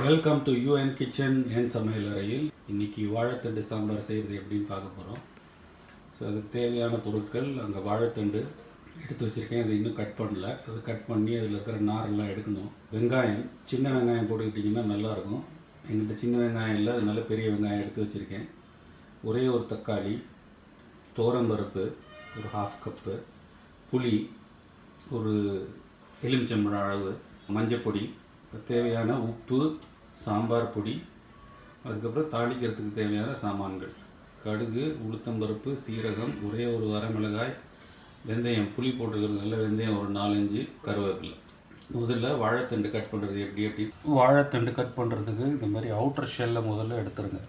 Welcome to UN kitchen என் சமையல் அறையில். இன்றைக்கி வாழைத்தண்டு சாம்பார் செய்கிறது எப்படின்னு பார்க்க போகிறோம் ஸோ அதுக்கு தேவையான பொருட்கள் அங்கே வாழைத்தண்டு எடுத்து வச்சுருக்கேன். அதை இன்னும் கட் பண்ணல. அதை கட் பண்ணி அதில் இருக்கிற நாரெல்லாம் எடுக்கணும். வெங்காயம் சின்ன வெங்காயம் போட்டுக்கிட்டிங்கன்னா நல்லாயிருக்கும். எங்கிட்ட சின்ன வெங்காயம் இல்லை அதனால பெரிய வெங்காயம் எடுத்து வச்சுருக்கேன். ஒரே ஒரு தக்காளி தோரம்பருப்பு ஒரு ஹாஃப் கப்பு புளி ஒரு எலுமிச்சம்பழம் அளவு மஞ்சப்பொடி தேவையான உப்பு சாம்பார் பொடி அதுக்கப்புறம் தாளிக்கிறதுக்கு தேவையான சாமான்கள். கடுகு உளுத்தம்பருப்பு சீரகம் ஒரே ஒரு வரமிளகாய் வெந்தயம் புளி போட்டுக்கிறதுனால வெந்தயம் ஒரு நாலஞ்சு கருவேப்பிலை. முதல்ல வாழைத்தண்டு கட் பண்ணுறது எப்படி எப்படி? வாழைத்தண்டு கட் பண்ணுறதுக்கு இந்த மாதிரி அவுட்டர் ஷெல்லை முதல்ல எடுத்துருங்க.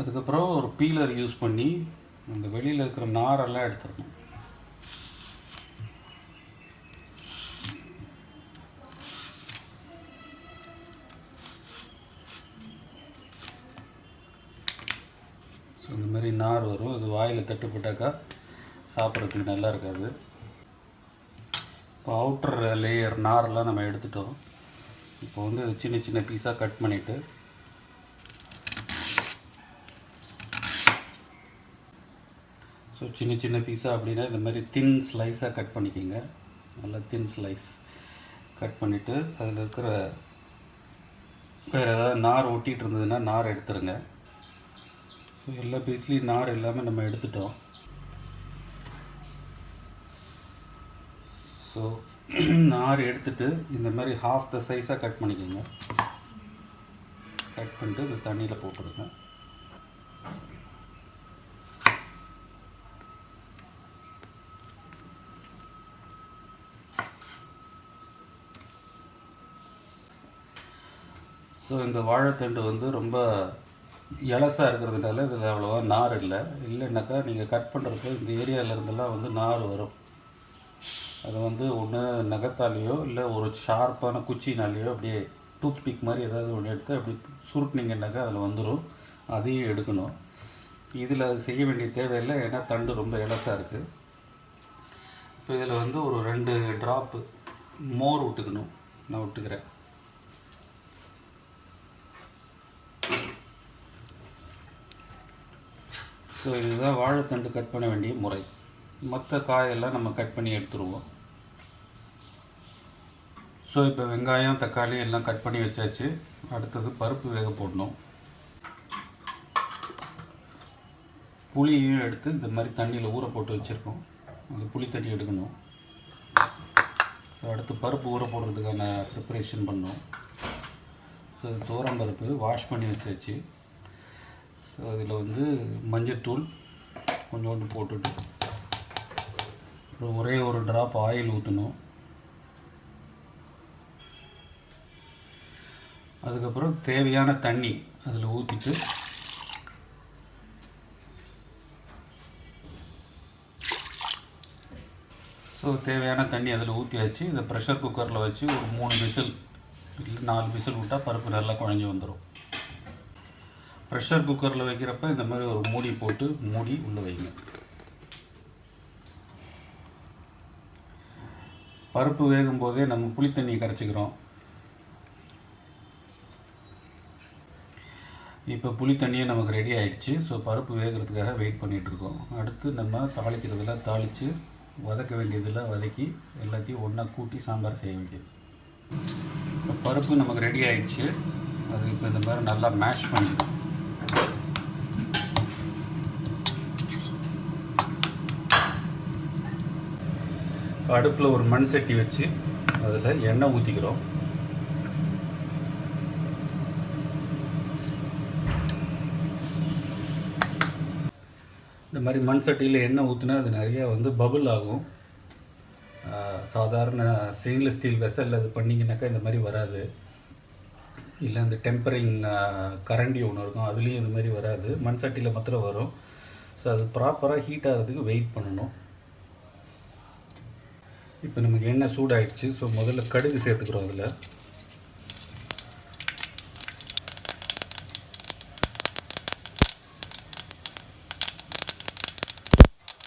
அதுக்கப்புறம் ஒரு பீலர் யூஸ் பண்ணி அந்த வெளியில் இருக்கிற நாரெல்லாம் எடுத்துடணும் ஸோ இந்த மாதிரி நார் வரும். இது வாயில் தட்டுப்பட்டாக்கா சாப்பிட்றதுக்கு நல்லா இருக்காது. இப்போ அவுட்டர் லேயர் நாரெல்லாம் நம்ம எடுத்துட்டோம். இப்போ வந்து சின்ன சின்ன பீஸாக கட் பண்ணிவிட்டு ஸோ சின்ன சின்ன பீஸாக அப்படின்னா இந்த மாதிரி தின் ஸ்லைஸாக கட் பண்ணிக்கோங்க. நல்லா தின் ஸ்லைஸ் கட் பண்ணிவிட்டு அதில் இருக்கிற வேறு ஏதாவது நார் ஒட்டிகிட்டு இருந்ததுன்னா நார் எடுத்துருங்க. ஸோ எல்லா பீஸ்லேயும் நார் எல்லாமே நம்ம எடுத்துட்டோம். ஸோ நார் எடுத்துட்டு இந்த மாதிரி ஹாஃப் த சைஸாக கட் பண்ணிக்கோங்க. கட் பண்ணிட்டு இந்த தண்ணியில் போட்டுருங்க. ஸோ இந்த வாழைத்தண்டு வந்து ரொம்ப இலசாக இருக்கிறதுனால இதில் அவ்வளோவா நார் இல்லை. இல்லைன்னாக்கா நீங்கள் கட் பண்ணுறப்ப இந்த ஏரியாவிலேருந்தெல்லாம் வந்து நார் வரும். அது வந்து ஒன்று நகத்தாலேயோ இல்லை ஒரு ஷார்ப்பான குச்சினாலேயோ அப்படியே டூத் பிக் மாதிரி ஏதாவது ஒன்று எடுத்து அப்படி சுருட்டினீங்கன்னாக்கா அதில் வந்துடும் அதையும் எடுக்கணும். இதில் அது செய்ய வேண்டிய தேவையில்லை ஏன்னா தண்டு ரொம்ப இலசாக இருக்குது இப்போ இதில் வந்து ஒரு ரெண்டு ட்ராப்பு மோர் விட்டுக்கணும். நான் விட்டுக்கிறேன். ஸோ இதுதான் வாழைத்தண்டு கட் பண்ண வேண்டிய முறை. மற்ற காயெல்லாம் நம்ம கட் பண்ணி எடுத்துருவோம். ஸோ இப்போ வெங்காயம் தக்காளி எல்லாம் கட் பண்ணி வச்சாச்சு. அடுத்தது பருப்பு வேக போடணும். புளியையும் எடுத்து இந்த மாதிரி தண்ணியில் ஊற போட்டு வச்சுருக்கோம். அந்த புளி தண்ணி எடுக்கணும். ஸோ அடுத்து பருப்பு ஊற போடுறதுக்கான ப்ரிப்பரேஷன் பண்ணோம் ஸோ தோரம் பருப்பு வாஷ் பண்ணி வச்சாச்சு. அதில் வந்து மஞ்சத்தூள் கொஞ்சோண்டு போட்டுட்டு அப்புறம் ஒரே ஒரு ட்ராப் ஆயில் ஊற்றணும் அதுக்கப்புறம் தேவையான தண்ணி அதில் ஊற்றிட்டு ஸோ தேவையான தண்ணி அதில் ஊற்றியாச்சு இதை ப்ரெஷர் குக்கரில் வச்சு ஒரு மூணு விசில் இல்லை நாலு விசில் விட்டால் பருப்பு நல்லா குழஞ்சி வந்துடும் ப்ரெஷர் குக்கரில் வைக்கிறப்ப இந்த மாதிரி ஒரு மூடி போட்டு மூடி உள்ளே வைங்க. பருப்பு வேகும் போதே நம்ம புளி கரைச்சிக்கிறோம். இப்போ புளி தண்ணியே நமக்கு ரெடி ஆகிடுச்சு ஸோ பருப்பு வேகிறதுக்காக வெயிட் பண்ணிகிட்ருக்கோம் அடுத்து நம்ம தாளிக்கிறதெல்லாம் தாளித்து வதக்க வேண்டியதெல்லாம் வதக்கி எல்லாத்தையும் ஒன்றா கூட்டி சாம்பார் செய்ய வேண்டியது. இப்போ பருப்பு நமக்கு ரெடி ஆகிடுச்சு அது இப்போ இந்த மாதிரி நல்லா மேஷ் பண்ணிடும் அடுப்பில் ஒரு மண் சட்டி வச்சு அதில் எண்ணெய் ஊற்றிக்கிறோம் இந்த மாதிரி மண் சட்டியில் எண்ணெய் ஊற்றினா அது நிறையா வந்து பபுள் ஆகும். சாதாரண ஸ்டெயின்லெஸ் ஸ்டீல் வெசலில் அது பண்ணிங்கனாக்கா இந்த மாதிரி வராது. இல்லை அந்த டெம்பரிங் கரண்டி ஒன்று இருக்கும் அதுலேயும் இந்த மாதிரி வராது. மண் சட்டியில் மாத்திரம் வரும். ஸோ அது ப்ராப்பராக ஹீட் ஆகிறதுக்கு வெயிட் பண்ணணும். இப்போ நமக்கு எண்ணெய் சூடாயிடுச்சு. ஸோ முதல்ல கடுகு சேர்த்துக்கிறோம் அதில்.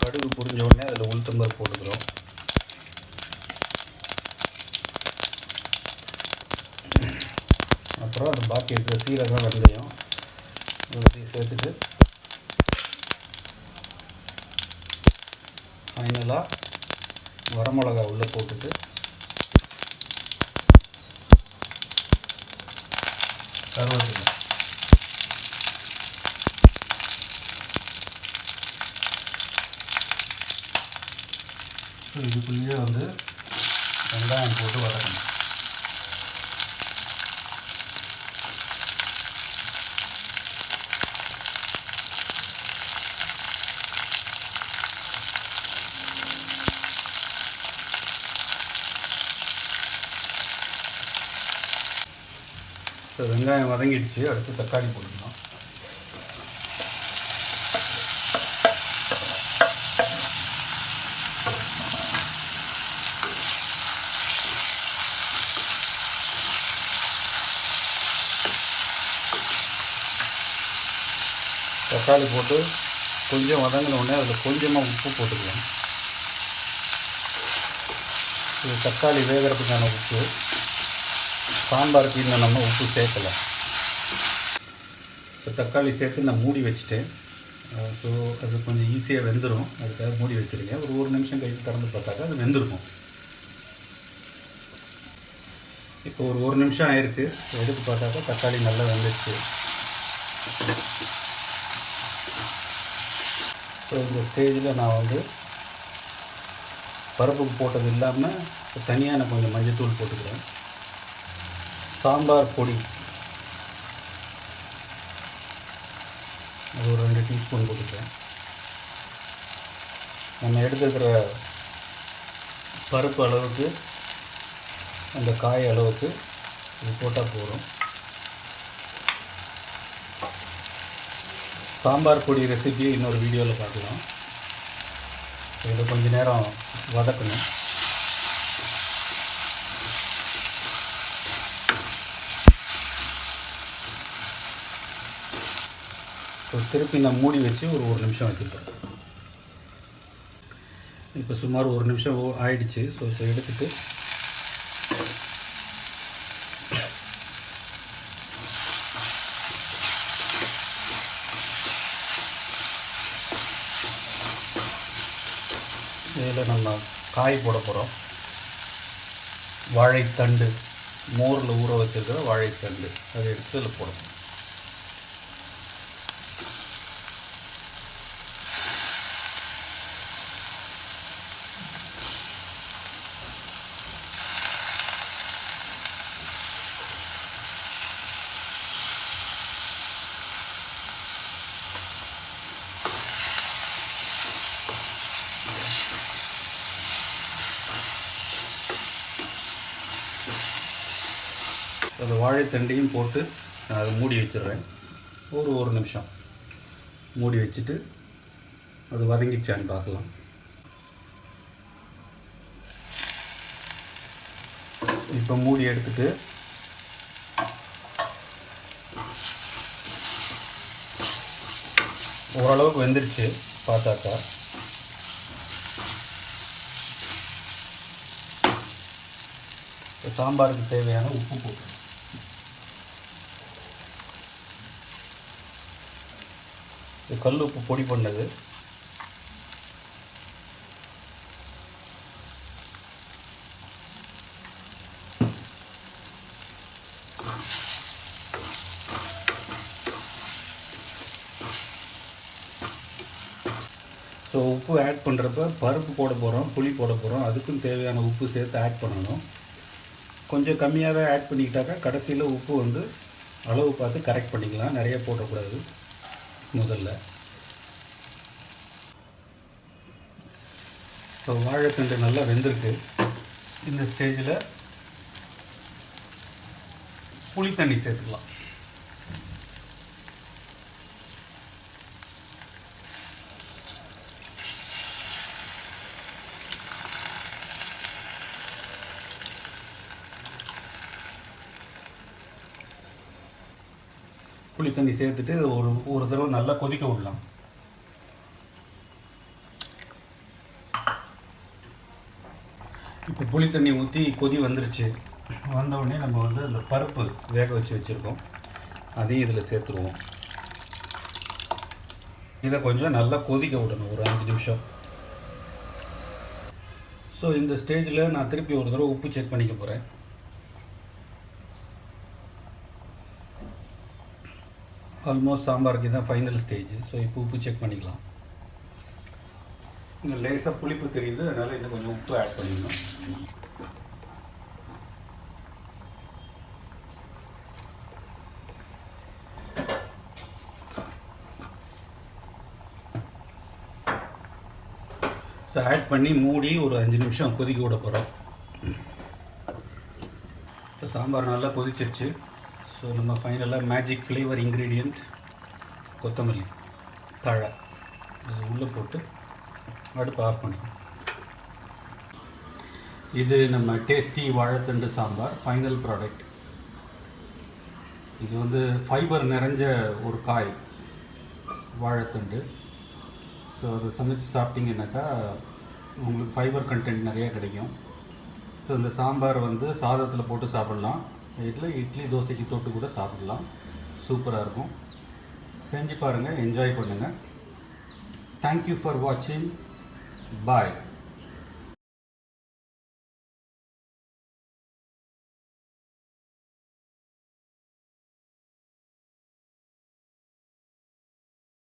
கடுகு புரிஞ்ச உடனே அதில் உளுத்தம்பருப்பு போட்டுக்கிறோம். அப்புறம் அது பாக்கி இருக்கிற சீரகம் வெந்தயம் எல்லாத்தையும் சேர்த்துட்டு ஃபைனலாக வரமிளகா உள்ளே போட்டுட்டு கருவேப்பிலை. ஸோ இதுக்குள்ளேயே வந்து வெங்காயம் போட்டு வதக்கணும். ஸோ வெங்காயம் வதங்கிடுச்சு அடுத்து தக்காளி போட்டுக்கணும் தக்காளி போட்டு கொஞ்சம் வதங்கின உடனே அதில் கொஞ்சமாக உப்பு போட்டுக்கலாம். இது தக்காளி வேகிறதுக்கான உப்பு. சாம்பாருக்கு இன்னும் நம்ம உப்பு சேர்க்கலை. இப்போ தக்காளி சேர்த்து நான் மூடி வச்சுட்டேன். ஸோ அது கொஞ்சம் ஈஸியாக வெந்துடும் அதுக்காக மூடி வச்சுருக்கேன் ஒரு ஒரு நிமிஷம் கழித்து திறந்து பார்த்தாக்கா அது வெந்திருக்கும். இப்போ ஒரு ஒரு நிமிஷம் ஆயிருக்கு. எடுத்து பார்த்தாக்கா தக்காளி நல்லா வெந்துச்சு ஸோ இந்த ஸ்டேஜில் நான் வந்து பருப்புக்கு போட்டது இல்லாமல் தனியாக நான் கொஞ்சம் மஞ்சத்தூள் போட்டுக்கிறேன். சாம்பார் பொடி. அது ஒரு ரெண்டு டீஸ்பூன் போட்டுக்கிறேன். நம்ம எடுத்துக்கிற பருப்பு அளவுக்கு அந்த காய் அளவுக்கு இது போட்டால் போதும். சாம்பார் பொடி ரெசிபி இன்னொரு வீடியோவில் பார்க்கலாம். இதை கொஞ்சம் நேரம் வதக்கணும். ஸோ திருப்பி நான் மூடி வச்சு ஒரு ஒரு நிமிஷம் வச்சுருக்கேன். இப்போ சுமார் ஒரு நிமிஷம் ஓ- ஆயிடுச்சு. ஸோ இப்போ எடுத்துட்டு இதில் நம்ம காய் போட போகிறோம். வாழைத்தண்டு மோரில் ஊற வச்சுருக்கிற வாழைத்தண்டு. அதை எடுத்து இதில் போடணும். வாழைத்தண்டையும் போட்டு நான் அதை மூடி வச்சிடுறேன். ஒரு ஒரு நிமிஷம். மூடி வச்சுட்டு அது வதங்கிச்சான்னு பார்க்கலாம். இப்போ மூடி எடுத்துட்டு ஓரளவுக்கு வெந்துருச்சு பார்த்தாக்கா. சாம்பாருக்கு தேவையான உப்பு போட்டு இது கல் உப்பு பொடி பண்ணது. ஸோ உப்பு ஆட் பண்ணுறப்ப பருப்பு போட போகிறோம் புளி போட போகிறோம் அதுக்கும் தேவையான உப்பு சேர்த்து ஆட் பண்ணணும். கொஞ்சம் கம்மியாகவே ஆட் பண்ணிக்கிட்டாக்கா கடைசியில் உப்பு வந்து அளவு பார்த்து கரெக்ட் பண்ணிக்கலாம். நிறைய போடக்கூடாது. முதல்ல. இப்போ வாழைத்தண்டு நல்லா வெந்திருக்கு. இந்த ஸ்டேஜில் புளி தண்ணி சேர்த்துக்கலாம். புளி தண்ணி சேர்த்துட்டு ஒரு ஒரு தடவை நல்லா கொதிக்க விடலாம். இப்போ புளி தண்ணி ஊற்றி கொதி வந்துருச்சு. வந்தவுடனே நம்ம வந்து அந்த பருப்பு வேக வச்சு வச்சுருக்கோம். அதையும் இதில் சேர்த்துருவோம். இதை கொஞ்சம் நல்லா கொதிக்க விடணும் ஒரு அஞ்சு நிமிஷம். ஸோ இந்த ஸ்டேஜில் நான் திருப்பி ஒரு தடவை உப்பு செக் பண்ணிக்க போகிறேன் ஆல்மோஸ்ட் சாம்பாருக்கு தான் ஃபைனல் ஸ்டேஜ் ஸோ இப்போ உப்பு செக் பண்ணிக்கலாம். இங்கே லேசாக புளிப்பு தெரியுது அதனால் இன்னும் கொஞ்சம் உப்பு ஆட் பண்ணிக்கணும் ஸோ ஆட் பண்ணி மூடி ஒரு அஞ்சு நிமிஷம் கொதிக்க விட போகிறோம் இப்போ சாம்பார் நல்லா கொதிச்சிருச்சு. ஸோ நம்ம ஃபைனலாக மேஜிக் ஃப்ளேவர் இன்க்ரீடியண்ட் கொத்தமல்லி தழை. அது உள்ளே போட்டு அடுப்பு ஆஃப் பண்ணிக்கணும். இது நம்ம டேஸ்டி வாழைத்தண்டு சாம்பார் ஃபைனல் ப்ராடக்ட் இது வந்து ஃபைபர் நிறைஞ்ச ஒரு காய் வாழைத்தண்டு. ஸோ அதை சமைச்சு சாப்பிட்டீங்கன்னாக்கா உங்களுக்கு ஃபைபர் கண்டென்ட் நிறையா கிடைக்கும். ஸோ இந்த சாம்பார் வந்து சாதத்தில் போட்டு சாப்பிட்லாம். வீட்டில் இட்லி தோசைக்கு தொட்டு கூட சாப்பிடலாம். சூப்பராக இருக்கும். செஞ்சு பாருங்கள் என்ஜாய் பண்ணுங்கள் தேங்க்யூ ஃபார் வாட்சிங் பாய்